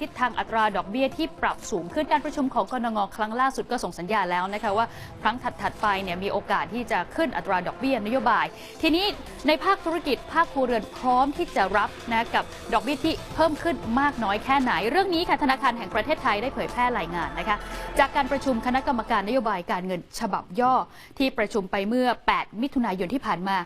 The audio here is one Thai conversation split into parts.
ทิศทางอัตราดอกเบี้ยที่ปรับสูงขึ้นการประชุมของกรงงครั้งล่าสุดก็ส่งสัญญาณแล้วนะคะว่าครั้งถัดๆไปเนี่ยมีโอกาสที่จะขึ้นอัตราดอกเบี้ยนโยบาย ทีนี้ในภาคธุรกิจภาคครัวเรือนพร้อมที่จะรับนะกับดอกเบี้ยที่เพิ่มขึ้นมากน้อยแค่ไหน เรื่องนี้ค่ะธนาคารแห่งประเทศไทยได้เผยแพร่รายงานนะคะจากการประชุมคณะกรรมการนโยบายการเงินฉบับย่อ ที่ประชุมไปเมื่อ 8 มิถุนายนที่ผ่านมา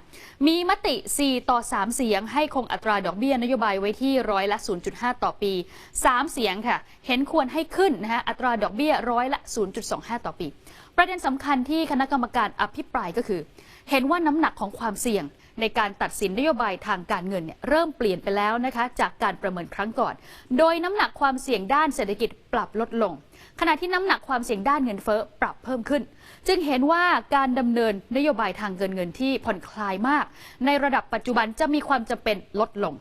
มีมติ 4 ต่อ 3 เสียง ให้คงอัตราดอกเบี้ยนโยบายไว้ที่ร้อยละ 0.5 ต่อปี3เสียงค่ะ เห็นควรให้ขึ้นนะฮะอัตราดอกเบี้ยร้อยละ 0.25 ต่อปี ประเด็นสำคัญที่คณะกรรมการอภิปรายก็คือ เห็นว่าน้ำหนักของความเสี่ยงในการตัดสินนโยบายทางการเงินเนี่ยเริ่มเปลี่ยนไปแล้วนะคะจากการประเมินครั้งก่อน โดยน้ำหนักความเสี่ยงด้านเศรษฐกิจปรับลดลง ขณะที่น้ำหนักความเสี่ยงด้านเงินเฟ้อปรับเพิ่มขึ้น จึงเห็นว่าการดำเนินนโยบายทางเงินเงินที่ผ่อนคลายมาก ในระดับปัจจุบันจะมีความจำเป็นลดลง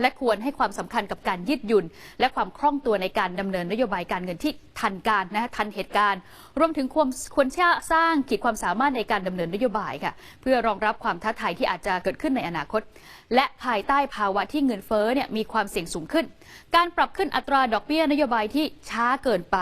และควรให้ความสำคัญกับการยืดหยุ่น และความคล่องตัวในการดำเนินนโยบายการเงินที่ทันการนะทันเหตุการณ์ รวมถึงควรควรสร้างขีดความสามารถในการดำเนินนโยบายค่ะ เพื่อรองรับความท้าทายที่อาจจะเกิดขึ้นในอนาคต และภายใต้ภาวะที่เงินเฟ้อเนี่ยมีความเสี่ยงสูงขึ้น การปรับขึ้นอัตราดอกเบี้ยนโยบายที่ช้าเกินไป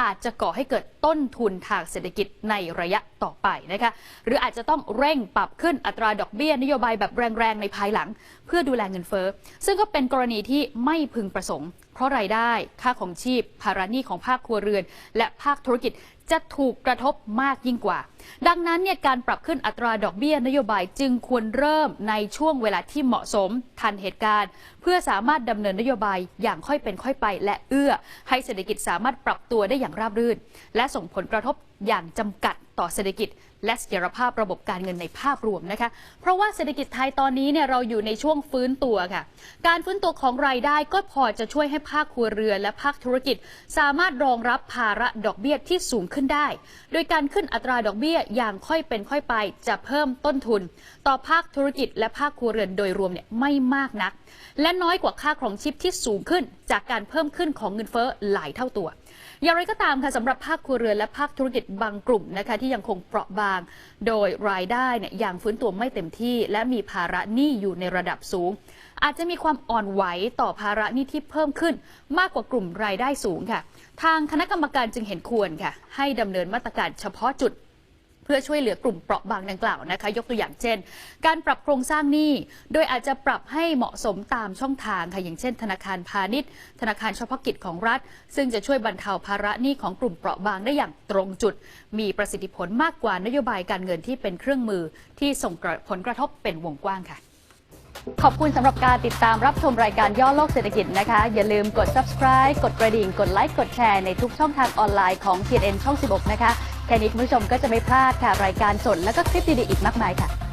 อาจจะก่อให้เกิดต้นทุนทางเศรษฐกิจในระยะต่อไปนะคะหรืออาจจะต้องเร่งปรับขึ้นอัตราดอกเบี้ยนโยบายแบบแรงๆในภายหลัง เพื่อดูแลเงินเฟ้อซึ่งก็เป็นกรณีที่ไม่พึงประสงค์ เพราะรายได้ ค่าของชีพ ภาระหนี้ของภาคครัวเรือน และภาคธุรกิจ จะถูกกระทบมากยิ่งกว่า ดังนั้นเนี่ยการปรับขึ้นอัตราดอกเบี้ยนโยบายจึงควรเริ่มในช่วงเวลาที่เหมาะสม ทันเหตุการณ์ เพื่อสามารถดำเนินนโยบายอย่างค่อยเป็นค่อยไป และเอื้อ ให้เศรษฐกิจสามารถปรับตัวได้อย่างราบรื่น และส่งผลกระทบอย่างจำกัด ต่อเศรษฐกิจ และเสถียรภาพระบบการเงินในภาพรวมนะคะ เพราะว่าเศรษฐกิจไทยตอนนี้เนี่ยเราอยู่ในช่วงฟื้นตัวค่ะ การฟื้นตัวของรายได้ก็พอจะช่วยให้ภาคครัวเรือนและภาคธุรกิจ สามารถรองรับภาระดอกเบี้ยที่สูงขึ้นได้ โดยการขึ้นอัตราดอกเบี้ยอย่างค่อยเป็นค่อยไป จะเพิ่มต้นทุน ต่อภาคธุรกิจและภาคครัวเรือนโดยรวมเนี่ยไม่มากนัก และน้อยกว่าค่าครองชีพที่สูงขึ้น จากการเพิ่มขึ้นของเงินเฟ้อหลายเท่าตัว อย่างไรก็ตามค่ะสำหรับภาคครัวเรือนและภาคธุรกิจบางกลุ่มนะคะที่ยังคงเปราะบาง โดยรายได้เนี่ยยังฟื้นตัวไม่เต็มที่ และมีภาระหนี้อยู่ในระดับสูง อาจจะมีความอ่อนไหวต่อภาระหนี้ที่เพิ่มขึ้น มากกว่ากลุ่มรายได้สูงค่ะ ทางคณะกรรมการจึงเห็นควรค่ะ ให้ดำเนินมาตรการเฉพาะจุด เพื่อช่วยเหลือกลุ่มเปราะบางดังกล่าวนะคะ ยกตัวอย่างเช่น การปรับโครงสร้างหนี้ โดยอาจจะปรับให้เหมาะสมตามช่องทางค่ะอย่างเช่น ธนาคารพาณิชย์ ธนาคารเฉพาะกิจของรัฐ ซึ่งจะช่วยบรรเทาภาระหนี้ของกลุ่มเปราะบางได้อย่างตรงจุด มีประสิทธิผลมากกว่านโยบายการเงินที่เป็นเครื่องมือที่ส่งผลกระทบเป็นวงกว้างค่ะขอบคุณสำหรับการติดตามรับชมรายการย่อโลกเศรษฐกิจนะคะ อย่าลืมกด subscribe กดกระดิ่ง กดไลค์ กดแชร์ในทุกช่องทางออนไลน์ของ TNN ช่อง 16 นะคะ แค่นี้คุณผู้ชมก็จะไม่พลาดค่ะรายการสดและก็คลิปดีๆอีกมากมายค่ะ